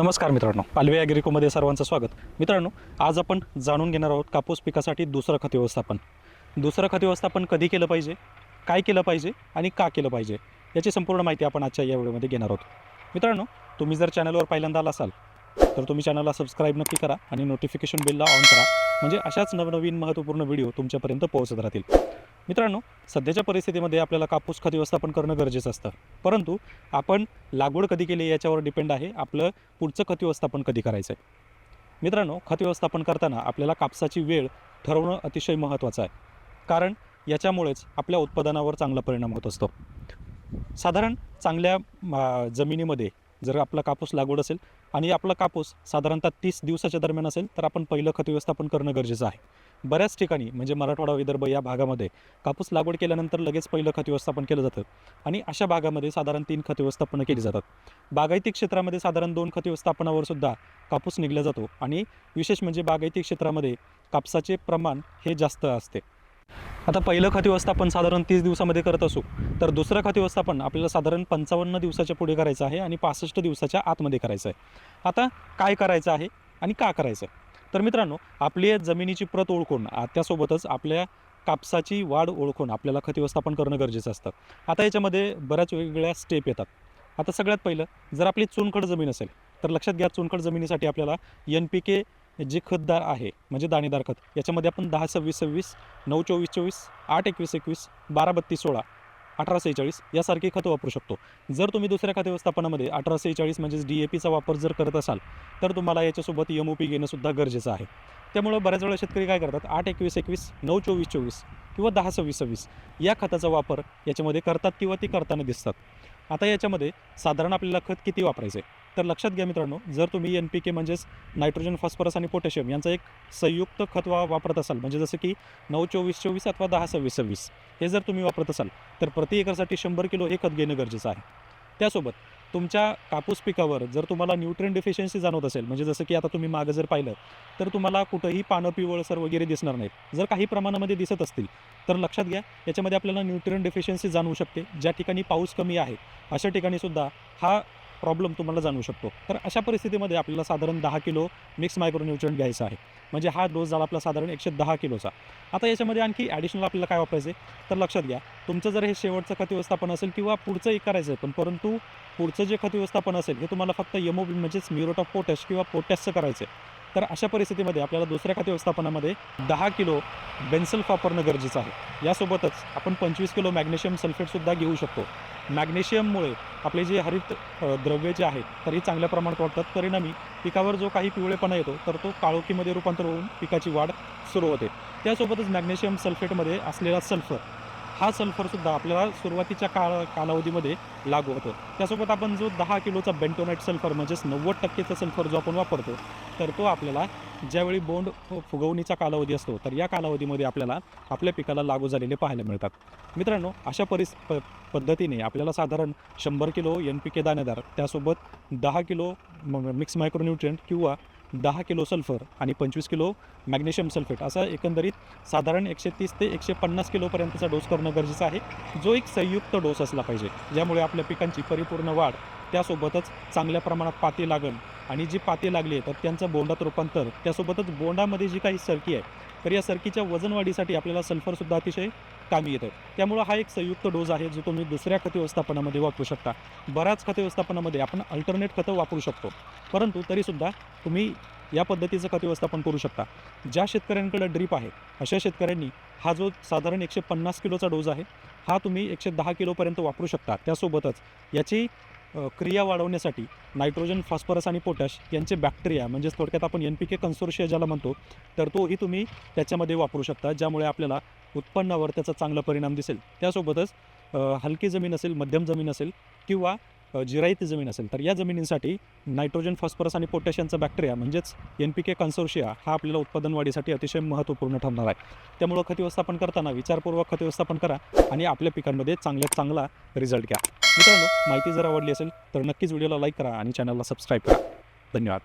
नमस्कार मित्रांनो पालवे ॲग्रिकोमध्ये सर्वांचं स्वागत. मित्रांनो आज आपण जाणून घेणार आहोत कापूस पिकासाठी दुसरं खत व्यवस्थापन. दुसरं खत व्यवस्थापन कधी केलं पाहिजे काय केलं पाहिजे आणि का केलं पाहिजे याची संपूर्ण माहिती आपण आजच्या या व्हिडिओमध्ये घेणार आहोत. मित्रांनो तुम्ही जर चॅनलवर पहिल्यांदा आला असाल तर तुम्ही चॅनलला सबस्क्राईब नक्की करा आणि नोटिफिकेशन बिलला ऑन करा. म्हणजे अशाच नवनवीन महत्त्वपूर्ण व्हिडिओ तुमच्यापर्यंत पोहोचत राहतील. मित्रांनो सध्याच्या परिस्थितीमध्ये आपल्याला कापूस खत व्यवस्थापन करणं गरजेचं असतं. परंतु आपण लागवड कधी केली याच्यावर डिपेंड आहे आपलं पुढचं खत व्यवस्थापन कधी करायचं आहे मित्रांनो खत व्यवस्थापन करताना आपल्याला कापसाची वेळ ठरवणं अतिशय महत्त्वाचं आहे. कारण याच्यामुळेच आपल्या उत्पादनावर चांगला परिणाम होत असतो. साधारण चांगल्या जमिनीमध्ये जर आपला कापूस लागवड असेल आणि आपला कापूस साधारणतः तीस दिवसाच्या दरम्यान असेल तर आपण पहिलं खत व्यवस्थापन करणं गरजेचं आहे. बऱ्याच ठिकाणी म्हणजे मराठवाडा विदर्भ या भागामध्ये कापूस लागवड केल्यानंतर लगेच पहिलं खत व्यवस्थापन केलं जातं. आणि अशा भागामध्ये साधारण तीन खत व्यवस्थापनं केली जातात. बागायती क्षेत्रामध्ये साधारण दोन खत व्यवस्थापनावर सुद्धा कापूस निघला जातो. आणि विशेष म्हणजे बागायती क्षेत्रामध्ये कापसाचे प्रमाण हे जास्त असते. आता पहिलं खत व्यवस्थापन साधारण तीस दिवसामध्ये करत असू तर दुसरं खत व्यवस्थापन आपल्याला साधारण पंचावन्न दिवसाच्या पुढे करायचं आहे आणि पासष्ट दिवसाच्या आतमध्ये करायचं आहे. आता काय करायचं आहे आणि का करायचं आहे? तर मित्रांनो आपली जमिनीची प्रत ओळखून त्यासोबतच आपल्या कापसाची वाढ ओळखून आपल्याला खत व्यवस्थापन करणं गरजेचं असतं. आता याच्यामध्ये बऱ्याच वेगवेगळ्या स्टेप येतात. आता सगळ्यात पहिलं जर आपली चुनखड जमीन असेल तर लक्षात घ्या चुनखड जमिनीसाठी आपल्याला एन पी के जे खतदार आहे म्हणजे दाणेदार खत याच्यामध्ये आपण दहा सव्वीस सव्वीस नऊ चोवीस चोवीस आठ एकवीस एकवीस बारा बत्तीस सोळा अठरा सेहेचाळीस यासारखी खतं वापरू शकतो. जर तुम्ही दुसऱ्या खत व्यवस्थापनामध्ये अठरा सेहेचाळीस म्हणजेच डी ए पीचा वापर जर करत असाल तर तुम्हाला याच्यासोबत एम ओ पी घेणंसुद्धा गरजेचं आहे. त्यामुळं बऱ्याच वेळा शेतकरी काय करतात आठ एकवीस एकवीस नऊ चोवीस चोवीस किंवा दहा सव्वीस सव्वीस या खताचा वापर याच्यामध्ये करतात किंवा ती करताना दिसतात. आता याच्यामध्ये साधारण आपल्याला खत किती वापरायचं आहे तर लक्षात घ्या मित्रांनो जर तुम्ही एन पी के म्हणजेच नायट्रोजन फॉस्फरस आणि पोटॅशियम यांचा एक संयुक्त खत वा वापरत असाल म्हणजे जसं की नऊ चोवीस चोवीस अथवा दहा सव्वीस सव्वीस हे जर तुम्ही वापरत असाल तर प्रति एकरसाठी शंभर किलो हे खत घेणं गरजेचं आहे. त्यासोबत तुमच्या कापूस पिकावर जर तुम्हाला न्यूट्रिन डिफिशियन्सी जाणवत असेल म्हणजे जसं की आता तुम्ही मागं जर पाहिलं तर तुम्हाला कुठंही पानं पिवळसर वगैरे दिसणार नाहीत. जर काही प्रमाणामध्ये दिसत असतील तर लक्षात घ्या याच्यामध्ये आपल्याला न्यूट्रिन डिफिशियन्सी जाणवू शकते ज्या ठिकाणी पाऊस कमी आहे. अशा ठिकाणी सुद्धा हा प्रॉब्लेम तुम्हाला जाणवू शकतो. तर अशा परिस्थितीमध्ये आपल्याला साधारण दहा किलो मिक्स मायक्रोन्यूट्रंट घ्यायचा आहे. म्हणजे हा डोस झाला आपला साधारण एकशे दहा किलोचा. आता याच्यामध्ये आणखी ॲडिशनल आपल्याला काय वापरायचं आहे तर लक्षात घ्या तुमचं जर हे शेवटचं खत व्यवस्थापन असेल किंवा पुढचं एक करायचं आहे पण परंतु पुढचं जे खत व्यवस्थापन असेल हे तुम्हाला फक्त यमोबिन म्हणजेच म्युरोट ऑफ पोटॅश किंवा पोटॅशचं करायचं आहे तर अशा परिस्थितीमध्ये आपल्याला दुसऱ्या खत व्यवस्थापनामध्ये दहा किलो बेन्सल्फ वापरणं गरजेचं आहे. यासोबतच आपण पंचवीस किलो मॅग्नेशियम सल्फेटसुद्धा घेऊ शकतो. मॅग्नेशियममुळे आपले जे हरित द्रव्य जे आहेत तर हे चांगल्या प्रमाणात वाढतात. परिणामी पिकावर जो काही पिवळेपणा येतो तर तो काळोखीमध्ये रूपांतर होऊन पिकाची वाढ सुरू होते. त्यासोबतच मॅग्नेशियम सल्फेटमध्ये असलेला सल्फर हा सल्फरसुद्धा आपल्याला सुरुवातीच्या काळ कालावधीमध्ये लागू होतो. त्यासोबत आपण जो दहा किलोचा बेंटोनाइट सल्फर म्हणजेच नव्वद टक्केचा सल्फर जो आपण वापरतो तर तो आपल्याला ज्यावेळी बोंड फुगवणीचा कालावधी असतो तर या कालावधीमध्ये आपल्याला आपल्या पिकाला लागू झालेले पाहायला मिळतात. मित्रांनो अशा परिस प पद्धतीने आपल्याला साधारण शंभर किलो एन पी के दाणेदार त्यासोबत दहा किलो म- मिक्स मायक्रोन्युट्रियंट किंवा दहा किलो सल्फर आणि पंचवीस किलो मॅग्नेशियम सल्फेट. असा एकंदरीत साधारण एकशे तीस ते एकशे पन्नास किलोपर्यंतचा डोस करणं गरजेचं आहे. जो एक संयुक्त डोस असला पाहिजे ज्यामुळे आपल्या पिकांची परिपूर्ण वाढ त्यासोबतच चांगल्या प्रमाणात पाती लागण आणि जी पाती लागली आहे तर त्यांचं बोंडात रूपांतर त्यासोबतच बोंडामध्ये जी काही सरकी आहे तर या सरकीच्या वजन वाढीसाठी आपल्याला सल्फरसुद्धा अतिशय कामी येतं. त्यामुळं हा एक संयुक्त डोस आहे जो तुम्ही दुसऱ्या खत व्यवस्थापनामध्ये वापरू शकता. बऱ्याच खत व्यवस्थापनामध्ये आपण अल्टरनेट खतं वापरू शकतो. परंतु तरीसुद्धा तुम्ही या पद्धतीचं खत व्यवस्थापन करू शकता. ज्या शेतकऱ्यांकडे ड्रीप आहे अशा शेतकऱ्यांनी हा जो साधारण एकशे पन्नास किलोचा डोस आहे हा तुम्ही एकशे दहा किलोपर्यंत वापरू शकता. त्यासोबतच याची क्रिया वाढवण्यासाठी नायट्रोजन फॉस्फरस आणि पोटॅश यांचे बॅक्टेरिया म्हणजेच थोडक्यात आपण एन पी के कन्सोर्शिया ज्याला म्हणतो तर तोही तुम्ही त्याच्यामध्ये वापरू शकता ज्यामुळे आपल्याला उत्पन्नावर त्याचा चांगला परिणाम दिसेल. त्यासोबतच हलकी जमीन असेल मध्यम जमीन असेल किंवा जिरायती जमीन असेल तर या जमिनींसाठी नायट्रोजन फॉस्फरस आणि पोटॅशियमचा बॅक्टेरिया म्हणजेच एन पी के कन्सोर्शिया हा आपल्याला उत्पादन वाढीसाठी अतिशय महत्त्वपूर्ण ठरणार आहे. त्यामुळं खत व्यवस्थापन करताना विचारपूर्वक खत व्यवस्थापन करा आणि आपल्या पिकांमध्ये चांगल्यात चांगला रिझल्ट घ्या. मित्रांनो माहिती जर आवडली असेल तर नक्कीच व्हिडिओला लाईक करा आणि चॅनलला सबस्क्राईब करा. धन्यवाद.